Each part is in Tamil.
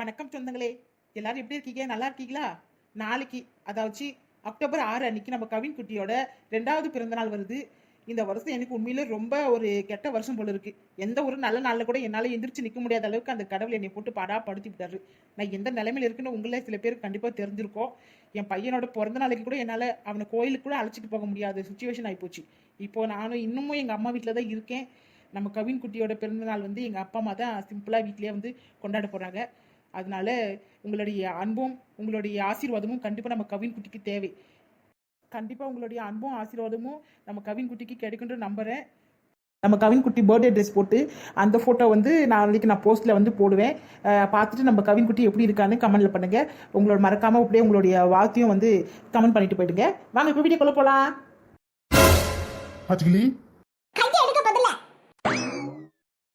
வணக்கம் சொந்தங்களே. எல்லாரும் எப்படி இருக்கீங்க? நல்லா இருக்கீங்களா? நாளைக்கு அதாவது அக்டோபர் ஆறு அன்னைக்கு நம்ம கவின் குட்டியோட ரெண்டாவது பிறந்தநாள் வருது. இந்த வருஷம் எனக்கு உண்மையில ரொம்ப ஒரு கெட்ட வருஷம் போல இருக்கு. எந்த ஒரு நல்ல நாள்ல கூட என்னால எந்திரிச்சு நிக்க முடியாத அளவுக்கு அந்த கடவுள் என்னை போட்டு பாடா படுத்தி விட்டாரு நான் எந்த நிலைமையில இருக்குன்னு உங்களே சில பேருக்கு கண்டிப்பா தெரிஞ்சிருக்கோம். என் பையனோட பிறந்த நாளைக்கு கூட என்னால அவனை கோயிலுக்கு கூட அழைச்சிட்டு போக முடியாத. சுச்சுவேஷன் ஆயிப்போச்சு. இப்போ நானும் இன்னமும் எங்க அம்மா வீட்டில் தான் இருக்கேன். நம்ம கவின் குட்டியோட பிறந்த நாள் வந்து எங்க அப்பா அம்மா தான் சிம்பிளா வீட்லயே வந்து கொண்டாட போறாங்க. அதனால உங்களுடைய அன்பும் உங்களுடைய ஆசீர்வாதமும் கண்டிப்பாக நம்ம கவின் குட்டிக்கு தேவை. கண்டிப்பாக உங்களுடைய அன்பும் ஆசீர்வாதமும் நம்ம கவின் குட்டிக்கு கிடைக்குன்ற நம்புறேன். நம்ம கவின் குட்டி பர்த்டே ட்ரெஸ் போட்டு அந்த ஃபோட்டோ வந்து நாளைக்கு நான் போஸ்ட்டில் வந்து போடுவேன். பார்த்துட்டு நம்ம கவின் குட்டி எப்படி இருக்கான்னு கமெண்ட்டில் பண்ணுங்கள் உங்களோட மறக்காமல் அப்படியே உங்களுடைய வாழ்த்தையும் வந்து கமெண்ட் பண்ணிட்டு போயிடுங்க. வாங்க இப்போ வீடியோக்குள்ளே போகலாம் பச்சகிளி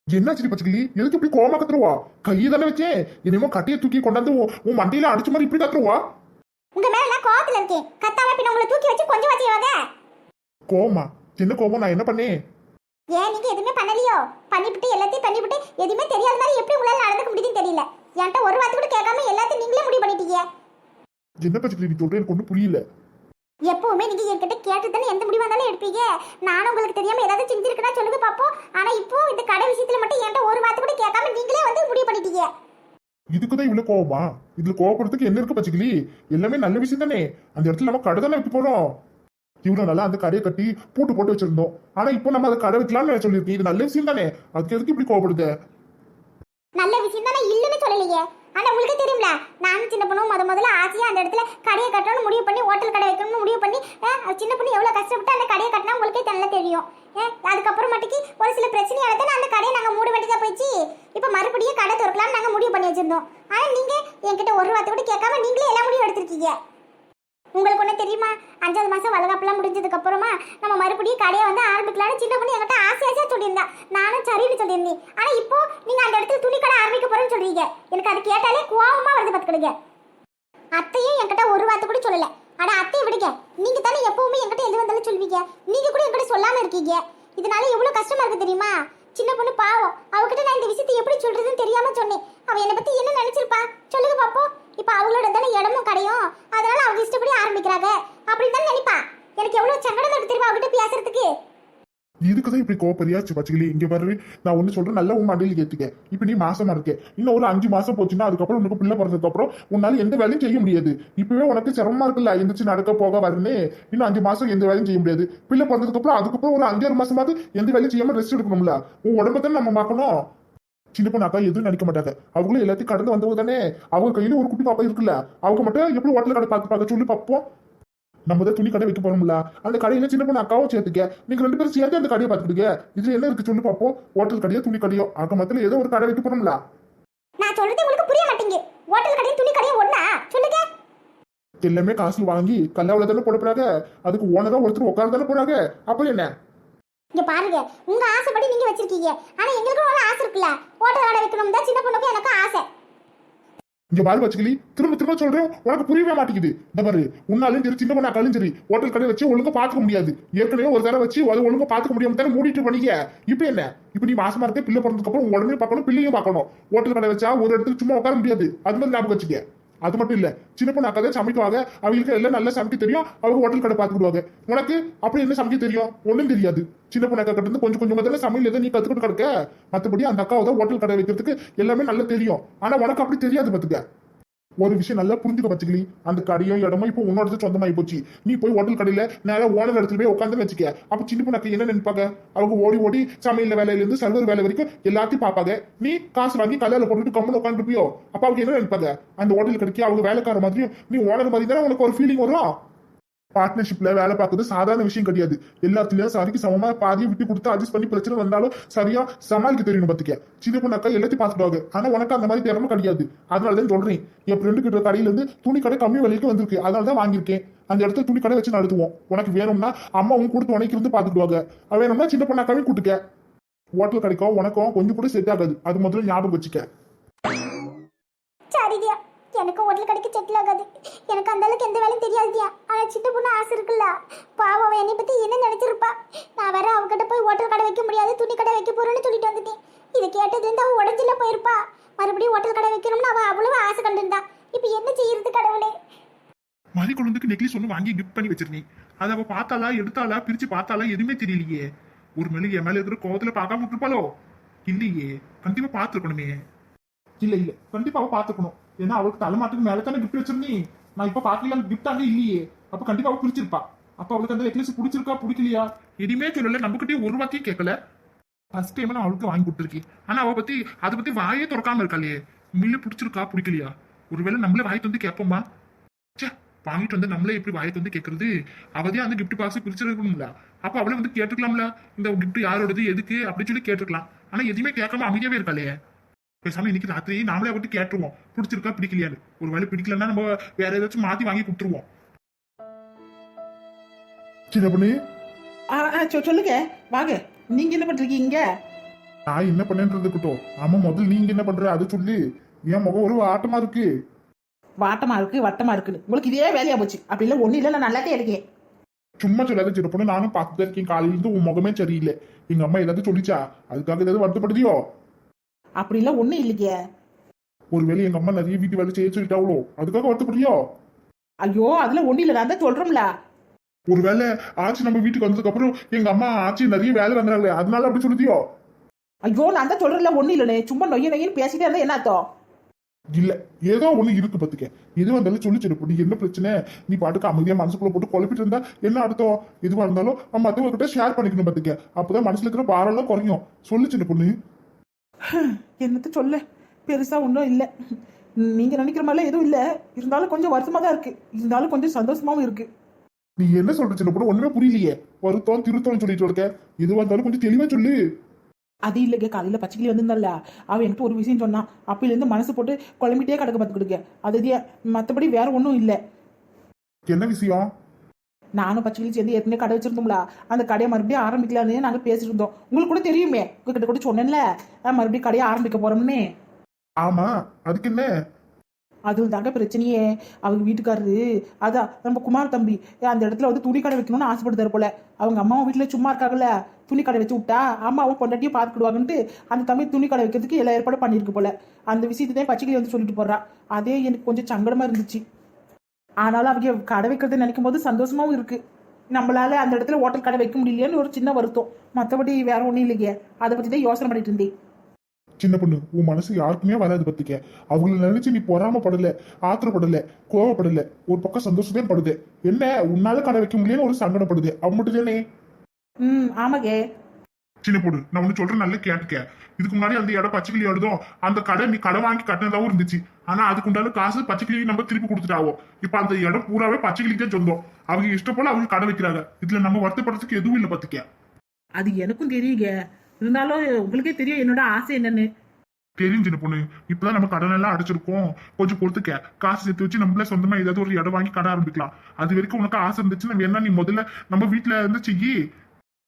என்னாச்சு பச்சகிளி எதுக்கு இப்படி கோவமா கத்துருவா? கையை தானே வச்சேன் இனிமே கட்டையை தூக்கி கொண்டாந்து உன் மண்டையில அடிச்ச மாதிரி இப்படி கத்துருவா? உங்க மேல நான் கோவத்துல இருக்கேன் கத்தாம பின்ன உங்களை தூக்கி வச்சு கொஞ்சம் வச்சுவாங்க கோவமா? என்ன கோவம்? நான் என்ன பண்ணேன்? ஏன் நீங்க எதுவுமே பண்ணலையோ? பண்ணிவிட்டு எல்லாத்தையும் பண்ணிவிட்டு எதுவுமே தெரியாத மாதிரி எப்படி உங்களால நடந்துக்க முடியுதுன்னு தெரியல. என்கிட்ட ஒரு வார்த்தை கூட கேட்காம எல்லாத்தையும் நீங்களே முடிவு பண்ணிட்டீங்க. என்ன பச்சகிளி நீ சொல்ற எனக்கு ஒன்றும் புரியல. எப்பவுமே நீங்க என்கிட்ட கேட்டு தானே எந்த முடிவா இருந்தாலும் எடுப்பீங்க? நானும் உங்களுக்கு தெரியாம ஏதாவது செஞ்சிருக்கனா சொல்லுங்க பாப்போம். ஆனா இப்போ இந்த கடை விஷயத்துல மட்டும் என்கிட்ட ஒரு வார்த்தை கூட கேட்காம நீங்களே வந்து முடிவு பண்ணிட்டீங்க. இதுக்குதான் இவ்வளவு கோவமா? இதுல கோவப்படுறதுக்கு என்ன இருக்கு பச்சகிளி எல்லாமே நல்ல விஷயம் தானே? அந்த இடத்துல நம்ம கடை தானே வைக்க போறோம். இவ்வளவு நல்லா அந்த கடையை கட்டி பூட்டு போட்டு வச்சிருந்தோம். ஆனா இப்போ நம்ம அதை கடை வைக்கலாம்னு சொல்லியிருக்கேன் இது நல்ல விஷயம் தானே? அதுக்கு எதுக்கு இப்படி கோவப்படுது? நல்ல விஷயம் தானே இல்லைன்னு சொல்லலையே. ஆனால் உங்களுக்கே தெரியும்ல நானும் சின்ன பொண்ணும் முத முதல்ல ஆசையாக அந்த இடத்துல கடையை கட்டணும்னு முடிவு பண்ணி ஹோட்டல் கடை வைக்கணும்னு முடிவு பண்ணி சின்ன பொண்ணு எவ்வளோ கஷ்டப்பட்டு அந்த கடையை கட்டினா உங்களுக்கே நல்லா தெரியும். அஹ், அதுக்கப்புறம் மட்டுக்கு ஒரு சில பிரச்சனையால தான் அந்த கடையை மூடி மூட தான் போயிடுச்சு. இப்போ மறுபடியும் கடை திறக்கலாம்னு நாங்கள் முடிவு பண்ணி வச்சிருந்தோம். ஆனால் நீங்கள் என்கிட்ட ஒரு வார்த்தை கூட கேட்காம நீங்களே எல்லா முடிவும் எடுத்திருக்கீங்க. உங்களுக்கு ஒன்று தெரியுமா? அஞ்சாவது மாதம் வளகாப்பெல்லாம் முடிஞ்சதுக்கு அப்புறமா நம்ம மறுபடியும் கடையை வந்து ஆரம்பிக்கலாம்னு சின்ன பொண்ணு என்கிட்ட ஆசை ஆசையாக சொல்லியிருந்தா. நானும் சரின்னு சொல்லியிருந்தேன் ஆனால் இப்போ நீங்கள் அந்த இடத்துல துணி கடை ஆரம்பிக்க போகிறேன்னு சொல்கிறீங்க எனக்கு அது கேட்டாலே கோபமாக வருது பார்த்துக்கிடுங்க. அத்தையும் என்கிட்ட ஒரு வார்த்தை கூட சொல்லலை. ஆனால் அத்தையை விடுங்க. நீங்கள் தானே எப்பவுமே என்கிட்ட எது வந்தாலும் சொல்வீங்க. நீங்க கூட என்கிட்ட சொல்லாமல் இருக்கீங்க. இதனால எவ்வளோ கஷ்டமாக இருக்குது தெரியுமா? சின்ன பொண்ணு பாவம். அவகிட்ட நான் இந்த விஷயத்தை எப்படி சொல்கிறதுன்னு தெரியாமல் சொன்னேன். அவன் என்னை பற்றி என்ன நினைச்சிருப்பா? சொல்லுங்க பாப்போம். இப்ப அவங்களோட தானே இடமும் கடையும். அதனால அவங்க இஷ்டப்படி ஆரம்பிக்கிறாங்க. அப்படின்னு தான் நினைப்பா. எனக்கு எவ்வளவு சங்கடம் இருக்கு தெரியுமா அவகிட்ட பேசுறதுக்கு? இதுக்குதான் இப்படி கோப்பரியாச்சு பச்சைக்கிளி. இங்க பாரு நான் ஒண்ணு சொல்றேன் நல்ல உன் மண்டையில் கேட்டுக்க இப்ப நீ மாசமா இருக்க. இன்னும் ஒரு அஞ்சு மாசம் போச்சுன்னா அதுக்கப்புறம் உனக்கு பிள்ளை பிறந்ததுக்கு அப்புறம் உன்னால எந்த வேலையும் செய்ய முடியாது. இப்பவே உனக்கு சிரமமா இருக்குல்ல எந்திரிச்சு நடக்க போக வரனே இன்னும் அஞ்சு மாசம் எந்த வேலையும் செய்ய முடியாது. பிள்ளை பிறந்ததுக்கு அப்புறம் அதுக்கப்புறம் ஒரு அஞ்சாறு மாசமாவது எந்த வேலையும் செய்யாம ரெஸ்ட் எடுக்கணும்ல. உன் உடம்ப தானே நம்ம பார்க்கணும். சின்ன பொண்ணு அக்கா எதுவும் நினைக்க மாட்டாங்க. அவங்களும் எல்லாத்தையும் கடந்து வந்தவங்க தானே. அவங்க கையில ஒரு குட்டி பாப்பா இருக்குல்ல. அவங்க மட்டும் எப்படி ஹோட்டல் கடை பார்த்து பார்க்க சொல்லி பார்ப்போம். நம்ம தான் துணி கடை வைக்க போறோம்ல. அந்த கடையில சின்ன பொண்ணு அக்காவும் சேர்த்துக்க. நீங்க ரெண்டு பேரும் சேர்ந்து அந்த கடையை பார்த்துக்கிடுங்க. இதுல என்ன இருக்கு சொல்லி பார்ப்போம். ஹோட்டல் கடையோ துணி கடையோ. ஆக மொத்தத்துல ஏதோ ஒரு கடை வைக்க போறோம்ல. நான் சொல்றது உங்களுக்கு புரிய மாட்டேங்குது. ஹோட்டல் கடையும் துணி கடையும் ஒண்ணா? சொல்லுங்க. எல்லாமே காசு வாங்கி கல்லாவில தானே போட போறாங்க. அதுக்கு ஓனரா ஒருத்தர் உட்கார தானே போறாங்க. அப்புறம் என்ன? இங்க பாருங்க உங்க ஆசைப்படி நீங்க வச்சிருக்கீங்க. ஆனா எங்களுக்கும் ஒரு ஆசை இருக்குல்ல? ஹோட்டல் கடை வைக்கணும் தான் சின்ன பொண்ணுக்கும் எனக்கு ஆசை. இங்க பாரு வச்சுக்கலி திரும்ப திரும்ப சொல்றேன் உனக்கு புரியவே மாட்டேங்குது. இந்த பாரு உன்னாலும் சரி சின்ன பொண்ணு சரி ஹோட்டல் கடை வச்சு ஒழுங்கா பாத்துக்க முடியாது. ஏற்கனவே ஒரு தடவை வச்சு அது ஒழுங்கா பாத்துக்க முடியாம தானே மூடிட்டு பண்ணிக்க இப்ப என்ன? இப்ப நீ மாசமா இருக்க பிள்ளை பிறந்ததுக்கு அப்புறம் உடனே பார்க்கணும் பிள்ளையும் பார்க்கணும். ஹோட்டல் கடை வச்சா ஒரு இடத்துல சும்மா உட்கார முடியாது. அது மாதிரி ஞாபகம் வச்சுக்க. அது மட்டும் இல்ல சின்ன பொண்ணு அக்கா தான் சமைக்குவாங்க. அவங்களுக்கு எல்லாம் நல்லா சமைக்க தெரியும். அவங்க ஹோட்டல் கடை பார்த்துக்கிடுவாங்க உனக்கு அப்படி என்ன சமைக்க தெரியும்? ஒண்ணும் தெரியாது. சின்ன பொண்ணு அக்கா கிட்ட இருந்து கொஞ்சம் கொஞ்சம் முதல்ல சமையல் எதை நீ கத்துக்கிட்டு கிடக்க? மத்தபடி அந்த அக்காவை தான் ஹோட்டல் கடை வைக்கிறதுக்கு எல்லாமே நல்லா தெரியும். ஆனா உனக்கு அப்படி தெரியாது பாத்துக்க. ஒரு விஷயம் நல்லா புரிஞ்சுக்க வச்சுக்கலி அந்த கடையும் இடமும் இப்போ உன்னோட சொந்தமாயி போச்சு. நீ போய் ஹோட்டல் கடையில நேரம் ஓனர் இடத்துல போய் உட்காந்து வச்சுக்க. அப்ப சின்ன பொண்ணு என்ன நினைப்பாங்க? அவங்க ஓடி ஓடி சமையல் வேலையில இருந்து சர்வர் வேலை வரைக்கும் எல்லாத்தையும் பார்ப்பாங்க. நீ காசு வாங்கி கல்யாணம் போட்டுட்டு கம்முன்னு உட்காந்துருப்பியோ அப்ப அவங்க என்ன நினைப்பாங்க? அந்த ஹோட்டல் கடைக்கு அவங்க வேலைக்கார மாதிரியும் நீ ஓனர் மாதிரி தானே உனக்கு ஒரு ஃபீலிங் வரும்? பார்ட்னர்ஷிப்ல வேலை பார்க்கறது சாதாரண விஷயம் கிடையாது. எல்லாத்துலயும் சரிக்கு சமமா பாதியை விட்டு கொடுத்து அட்ஜஸ்ட் பண்ணி பிரச்சனை வந்தாலும் சரியா சமாளிக்க தெரியணும் பாத்துக்க. சின்ன பொண்ணாக்கா எல்லாத்தையும் பார்த்துடுவாங்க ஆனா உனக்கு அந்த மாதிரி திறமை கிடையாது. அதனால தான் சொல்றேன். என் ஃப்ரெண்டு கிட்ட கடையில இருந்து துணி கடை கம்மி விலைக்கு வந்திருக்கு. அதனால தான் வாங்கியிருக்கேன். அந்த இடத்துல துணி கடை வச்சு நடத்துவோம். உனக்கு வேணும்னா அம்மாவும் கொடுத்து உனக்கு இருந்து பாத்துக்குவாங்க வேணும்னா சின்ன பொண்ணாக்காவே கூட்டுக்க. ஹோட்டல் கிடைக்கும் உனக்கும் கொஞ்சம் கூட செட் ஆகாது. அது முதல்ல ஞாபகம் வச்சுக்க. எனக்கு ஹோட்டல் கடைக்கு செட்டில் ஆகாது. எனக்கு அந்த அளவுக்கு எந்த வேலையும் தெரியாதுயா. ஆனால் சின்ன பொண்ணு ஆசை இருக்குல்ல. பாவம் அவன் என்னை பற்றி என்ன நினைச்சிருப்பா? நான் வேற அவகிட்ட போய் ஹோட்டல் கடை வைக்க முடியாது துணி கடை வைக்க போறேன்னு சொல்லிட்டு வந்துட்டேன். இதை கேட்டதுலேருந்து அவன் உடஞ்சில போயிருப்பா. மறுபடியும் ஹோட்டல் கடை வைக்கணும்னு அவன் அவ்வளவு ஆசை கண்டிருந்தா. இப்போ என்ன செய்யறது கடவுளே? மதி குழந்தைக்கு நெக்லஸ் ஒன்று வாங்கி கிஃப்ட் பண்ணி வச்சிருந்தேன். அதை அவள் பார்த்தாலா எடுத்தாலா பிரித்து பார்த்தாலா எதுவுமே தெரியலையே. ஒரு மேலே என் மேலே இருக்கிற கோவத்தில் பார்க்காம விட்டுருப்பாளோ? இல்லையே. கண்டிப்பாக பார்த்துருக்கணுமே. இல்லை இல்லை. கண்டிப்பாக பார்த்துக்கணும் ஏன்னா அவளுக்கு தலைமாட்டுக்கு மேல தானே கிஃப்ட் வச்சிருந்தேன் நான் இப்ப பார்க்கல கிஃப்ட் அங்கே இல்லையே. அப்ப கண்டிப்பா அவ பிடிச்சிருப்பா. அப்ப அவளுக்கு அந்த நெக்லஸ் பிடிச்சிருக்கா பிடிக்கலையா? எதுவுமே சொல்லல நம்ம கிட்டே ஒரு வாக்கியும் கேட்கல. ஃபர்ஸ்ட் டைம் நான் அவளுக்கு வாங்கி கொடுத்துருக்கேன். ஆனா அவ பத்தி அதை பத்தி வாயே திறக்காம இருக்காளே மில்லு பிடிச்சிருக்கா பிடிக்கலையா? ஒருவேளை நம்மளே வாய் வந்து கேட்போமா? சே வாங்கிட்டு வந்து நம்மளே எப்படி வாயை வந்து கேட்கறது? அவதே அந்த கிஃப்ட் பாக்ஸ் பிரிச்சிருக்கணும்ல. அப்ப அவளே வந்து கேட்டுக்கலாம்ல. இந்த கிஃப்ட் யாரோடது எதுக்கு? அப்படின்னு சொல்லி கேட்டுக்கலாம் ஆனா எதுவுமே கேட்காம அமைதியாவே இருக்காளே பேசாம இன்னைக்கு ராத்திரி நாமளே அவட்டு கேட்டுருவோம். பிடிச்சிருக்கா பிடிக்கலையான்னு. ஒரு வேலை பிடிக்கலன்னா நம்ம வேற ஏதாச்சும் மாத்தி வாங்கி கொடுத்துருவோம். சின்ன பண்ணி? ஆ ஆ சொ- சொல்லுங்க. வாங்க. நீங்க என்ன பண்றீங்க இங்க? நான் என்ன பண்ணேன்றது இருக்கட்டும். ஆமா முதல்ல நீங்க என்ன பண்ற? அது சொல்லு. என் முகம் ஒரு ஆட்டமா இருக்கு. வாட்டமா இருக்கு வட்டமா இருக்குன்னு. உங்களுக்கு இதே வேலையா போச்சு. அப்படி இல்ல ஒண்ணு இல்ல நான் நல்லாட்டே இருக்கேன். சும்மா சொல்லாத சின்ன பொண்ணு. நானும் பார்த்துட்டு தான் இருக்கேன். காலையில இருந்து உன் முகமே சரியில்லை. எங்க அம்மா ஏதாவது சொல்லிச்சா? அதுக்காக ஏதாவது வருத்தப்படுதியோ? அப்படி இல்ல ஒண்ணு இல்லையே. ஒருவேளை எங்க அம்மா நிறைய வீட்டு வேலை செய்ய சொல்லிட்டாவளோ? அதுக்காக வருத்தப்படுறியோ? ஐயோ அதுல ஒண்ணு இல்ல. நான் தான் சொல்றோம்ல ஒருவேளை ஆச்சி நம்ம வீட்டுக்கு வந்ததுக்கு அப்புறம் எங்க அம்மா ஆச்சி நிறைய வேலை வந்தாங்களே அதனால அப்படி சொல்லுதியோ? ஐயோ நான் தான் சொல்றேன்ல ஒண்ணு இல்லனே சும்மா நொய்ய நொய்யன்னு பேசிட்டே இருந்தா என்ன அர்த்தம்? இல்ல ஏதோ ஒண்ணு இருக்கு பத்துக்க. எது வந்தாலும் சொல்லி சின்ன நீ என்ன பிரச்சனை? நீ பாட்டுக்கு அமைதியா மனசுக்குள்ள போட்டு குழப்பிட்டு இருந்தா என்ன அர்த்தம்? எதுவா இருந்தாலும் நம்ம மத்தவங்க ஷேர் பண்ணிக்கணும் பத்துக்க. அப்பதான் மனசுல இருக்கிற பாரம் எல்லாம் குறையும். சொல்லு சின்ன பொண்ணு. என்னத்த சொல்ல? பெருசா ஒன்றும் இல்லை. நீங்க நினைக்கிற மாதிரிலாம் எதுவும் இல்லை. இருந்தாலும் கொஞ்சம் வருத்தமா தான் இருக்கு. இருந்தாலும் கொஞ்சம் சந்தோஷமாவும் இருக்கு. நீ என்ன சொல்ற சின்ன பொண்ணு? ஒண்ணுமே புரியலையே. வருத்தம் திருத்தம் சொல்லிட்டு இருக்க. எதுவா இருந்தாலும் கொஞ்சம் தெளிவா சொல்லு. அது இல்லைங்க. காலையில் பச்சைக்கிளி வந்திருந்தால. அவன் என்கிட்ட ஒரு விஷயம் சொன்னான் அப்பையிலேருந்து மனசு போட்டு குழம்பிட்டே கிடக்க பார்த்துக்கிடுங்க அது மற்றபடி வேற ஒன்றும் இல்லை. என்ன விஷயம்? நானும் பச்சைக்கிளி சேர்ந்து ஏற்கனவே கடை வச்சிருந்தோம்ல அந்த கடையை மறுபடியும் ஆரம்பிக்கலான்னு நாங்கள் பேசிட்டு இருந்தோம் உங்களுக்கு கூட தெரியுமே உங்ககிட்ட கூட சொன்னேன்ல மறுபடியும் கடையை ஆரம்பிக்க போறோம்னு. ஆமா அதுக்கு என்ன? அதுவும் தாங்க பிரச்சனையே. அவங்க வீட்டுக்காரரு அதான் நம்ம குமார் தம்பி அந்த இடத்துல வந்து துணி கடை வைக்கணும்னு ஆசைப்படுதாரு போல. அவங்க அம்மாவும் வீட்டில் சும்மா இருக்காங்கல்ல துணி கடை வச்சு விட்டா அம்மாவும் பொண்டாட்டியும் பார்த்துக்கிடுவாங்கன்ட்டு அந்த தம்பி துணி கடை வைக்கிறதுக்கு எல்லா ஏற்பாடும் பண்ணியிருக்கு போல. அந்த விஷயத்தை தான் பச்சைக்கிளி வந்து சொல்லிட்டு போறா. அதே எனக்கு கொஞ்சம் சங்கடமா இருந்துச்சு. ஆனாலும் அவங்க கடை வைக்கிறத நினைக்கும் போது சந்தோஷமாவும் இருக்கு. நம்மளால அந்த இடத்துல ஹோட்டல் கடை வைக்க முடியலையேன்னு ஒரு சின்ன வருத்தம். மற்றபடி வேற ஒன்றும் இல்லையே. அதை பற்றி தான் யோசனை பண்ணிட்டு இருந்தேன். சின்ன பொண்ணு உன் மனசு யாருக்குமே வராது பத்துக்க. அவங்கள நினைச்சு நீ பொறாமப்படல ஆத்திரப்படல கோவப்படல. ஒரு பக்கம் சந்தோஷமே படுது. என்ன? உன்னால கடை வைக்க முடியலன்னு ஒரு சங்கடப்படுது. அவன் மட்டும் தானே? ம் ஆமாங்க. சின்ன பொண்ணு நான் ஒண்ணு சொல்றேன் நல்லா கேட்டுக்க. இதுக்கு முன்னாடி அந்த இடம் பச்சைக்கிளி எழுதும் அந்த கடை நீ கடை வாங்கி கட்டினதாவும் இருந்துச்சு. ஆனா அதுக்கு உண்டான காசு பச்சைக்கிளி நம்ம திருப்பி கொடுத்துட்டாவோ. இப்ப அந்த இடம் பூராவே பச்சைக்கிளிக்கே சொந்தம். அவங்க இஷ்டம் போல அவங்க கடை வைக்கிறாங்க. இதுல நம்ம வருத்தப்படுறதுக்கு எதுவும் இல்லை பத்துக்க. அது எனக்கும் தெரியுங்க. இருந்தாலும் உங்களுக்கே தெரியும் என்னோட ஆசை என்னன்னு. தெரியும் சின்ன பொண்ணு. இப்பதான் நம்ம கடன் எல்லாம் அடைச்சிருக்கோம். கொஞ்சம் பொறுத்துக்க. காசு சேர்த்து வச்சு நம்மளே சொந்தமா ஏதாவது ஒரு இடம் வாங்கி கடை ஆரம்பிக்கலாம். அது வரைக்கும் உனக்கு ஆசை இருந்துச்சுன்னா வேணா நீ முதல்ல நம்ம வீட்டுல இருந்து செய்யி.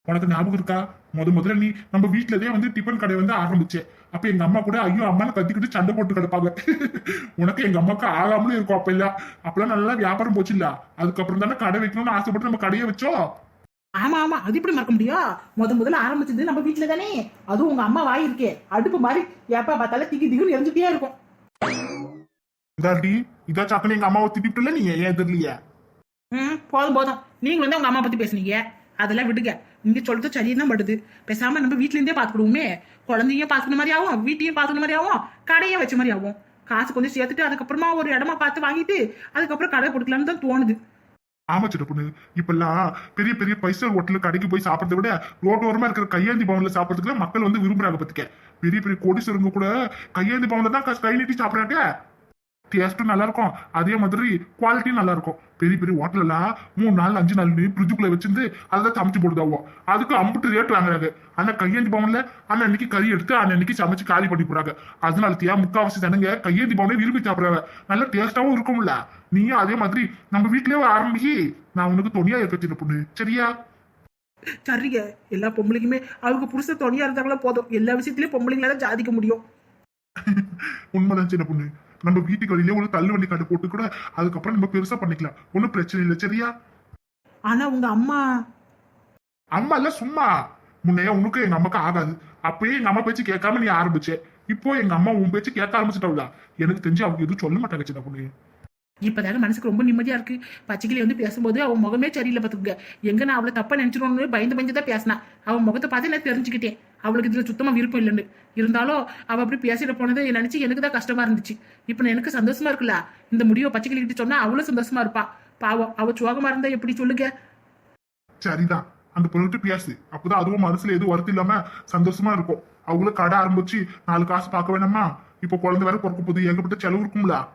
உனக்கு ஞாபகம் இருக்கா? முத முதல்ல நீ நம்ம வீட்டுலதே வந்து டிஃபன் கடை வந்து ஆரம்பிச்சே. அப்ப எங்க அம்மா கூட ஐயோ அம்மான்னு கத்திக்கிட்டு சண்டை போட்டு கிடப்பாங்க. உனக்கு எங்க அம்மாவுக்கு ஆகாமலும் இருக்கும் அப்ப இல்ல. அப்பெல்லாம் நல்லா வியாபாரம் போச்சு இல்ல. அதுக்கப்புறம் தானே கடை வைக்கணும்னு ஆசைப்பட்டு நம்ம கடையை வச்சோம். ஆமா ஆமா. அது எப்படி மறக்க முடியும் முத முதல்ல ஆரம்பிச்சது நம்ம வீட்டுல தானே. அதுவும் உங்க அம்மா வாய் இருக்கே. அடுப்பு மாதிரி எப்ப பார்த்தாலும் திகி திகுன்னு எரிஞ்சுட்டே இருக்கும். இதாடி இதா சாக்கணும் எங்க அம்மாவை திட்டிட்டுல நீ? ஏன் தெரியலையே ம் போதும் போதும். நீங்க வந்து உங்க அம்மா பத்தி பேசுனீங்க. அதெல்லாம் விடுங்க. இங்க சொல்றது சரியா படுது. பேசாம நம்ம வீட்ல இருந்தே பாத்துக்கிடுவோமே. குழந்தையும் பாத்துக்கிற மாதிரி ஆகும் வீட்டையும் பாத்துக்கிற மாதிரி ஆகும் கடையே வச்ச மாதிரி ஆகும். காசு கொஞ்சம் சேர்த்துட்டு அதுக்கப்புறமா ஒரு இடமா பார்த்து வாங்கிட்டு அதுக்கப்புறம் கடை கொடுக்கலாம்னு தான் தோணுது. ஆமா சின்ன பொண்ணு. இப்பெல்லாம் பெரிய பெரிய பைசா ஹோட்டல் கடைக்கு போய் சாப்பிடறத விட ரோட்டோரமா இருக்கிற கையேந்தி பவன்ல சாப்பிட்றதுக்கு மக்கள் வந்து விரும்புறாங்க பத்துக்க. பெரிய பெரிய கோடீஸ்வரங்க கூட கையேந்தி பவன்ல தான் கை நீட்டி சாப்பிடறாங்க. டேஸ்ட்டும் நல்லா இருக்கும் அதே மாதிரி குவாலிட்டியும் நல்லா இருக்கும் பெரிய பெரிய ஹோட்டல் எல்லாம் மூணு நாள் அஞ்சு நாள் ஃப்ரிட்ஜுக்குள்ள வச்சிருந்து அதை சமைச்சு போடுதாவோ. அதுக்கு அம்புட்டு ரேட் வாங்குறாங்க. ஆனா கையேந்தி பவன்ல அன்னைக்கு கறி எடுத்து அன்னைக்கு சமைச்சு காலி பண்ணி போறாங்க. அதனால தியா முக்காவாசி ஜனங்க கையேந்தி பவனே விரும்பி சாப்பிடுறாங்க. நல்ல டேஸ்டாவும் இருக்கும்ல. நீயும் அதே மாதிரி நம்ம வீட்லயே ஆரம்பிக்கி நான் உனக்கு துணியா இருக்க சின்ன பொண்ணு. சரியா? சரிங்க. எல்லா பொம்பளைக்குமே அவங்க புருஷ துணையா இருந்தாங்களா போதும். எல்லா விஷயத்திலயும் பொம்பளைங்களால தான் சாதிக்க முடியும். உண்மைதான் சின்ன பொண்ணு. நம்ம வீட்டுக்கு வெளியிலே ஒரு தள்ளு வண்டி போட்டு கூட அதுக்கப்புறம் நம்ம பெருசா பண்ணிக்கலாம். ஒன்றும் பிரச்சனை இல்லை சரியா? ஆனா உங்க அம்மா அம்மா இல்ல சும்மா. முன்னைய உனக்கு எங்க அம்மாக்கு ஆகாது. அப்பயே எங்க அம்மா பேச்சு கேட்காம நீ ஆரம்பிச்ச. இப்போ எங்க அம்மா உன் பேச்சு கேட்க ஆரம்பிச்சிட்டாவில எனக்கு தெரிஞ்சு அவங்க எதுவும் சொல்ல மாட்டாங்க சின்ன பொண்ணு. இப்பதாங்க மனசுக்கு ரொம்ப நிம்மதியா இருக்கு. பச்சைக்கிளி வந்து பேசும்போது அவன் முகமே சரியில்லை பார்த்துக்க எங்க நான் அவளை தப்பா நினைச்சிடணும்னு பயந்து பயந்து தான் பேசினா. அவன் முகத்தை பார்த்து நான் தெரிஞ்சுக்கிட்டேன். அவளுக்கு இதுல சுத்தமா விருப்பம் இல்லைன்னு. இருந்தாலும் அவ அப்படி பேசிட போனதை நினைச்சு எனக்கு தான் கஷ்டமா இருந்துச்சு. இப்ப நான் எனக்கு சந்தோஷமா இருக்குல்ல? இந்த முடிவை பச்சைக்கிளி கிட்ட சொன்னா அவளும் சந்தோஷமா இருப்பா. பாவம் அவ சோகமா இருந்தா எப்படி சொல்லுங்க? சரிதான். அந்த பொருள்கிட்ட பேசு. அப்பதான் அதுவும் மனசுல எதுவும் வருத்தம் இல்லாம சந்தோஷமா இருக்கும். அவங்களும் கடை ஆரம்பிச்சு நாலு காசு பார்க்க வேணாமா? இப்போ குழந்தை வேற பிறக்க போகுது. ஏகப்பட்ட செலவு இருக்கும்ல?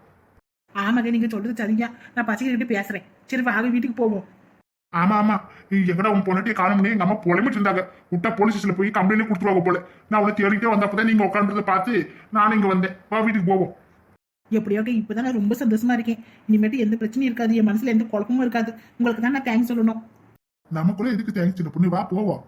ஆமாங்க நீங்க சொல்றது சரிங்க. நான் பச்சைக்கிளி கிட்ட பேசுறேன். சரி வாங்க வீட்டுக்கு போவோம். ஆமா ஆமா. எங்கடா உன் பொண்ணாட்டியை காண முடியும்? எங்க அம்மா புலம்பிட்டு இருந்தாங்க. விட்டா போலீஸ் ஸ்டேஷன்ல போய் கம்ப்ளைண்ட் கொடுத்துருவாங்க போல. நான் அவளை தேடிக்கிட்டே வந்தப்பதான் நீங்க உட்காந்துறத பார்த்து நானும் இங்க வந்தேன். வா வீட்டுக்கு போவோம். எப்படியோ இப்பதான் நான் ரொம்ப சந்தோஷமா இருக்கேன். இனிமேட்டு எந்த பிரச்சனையும் இருக்காது. என் மனசுல எந்த குழப்பமும் இருக்காது. உங்களுக்கு தான் நான் தேங்க்ஸ் சொல்லணும். நமக்குள்ள எதுக்கு தேங்க்ஸ் சின்ன பொண்ணு வா போவோம்.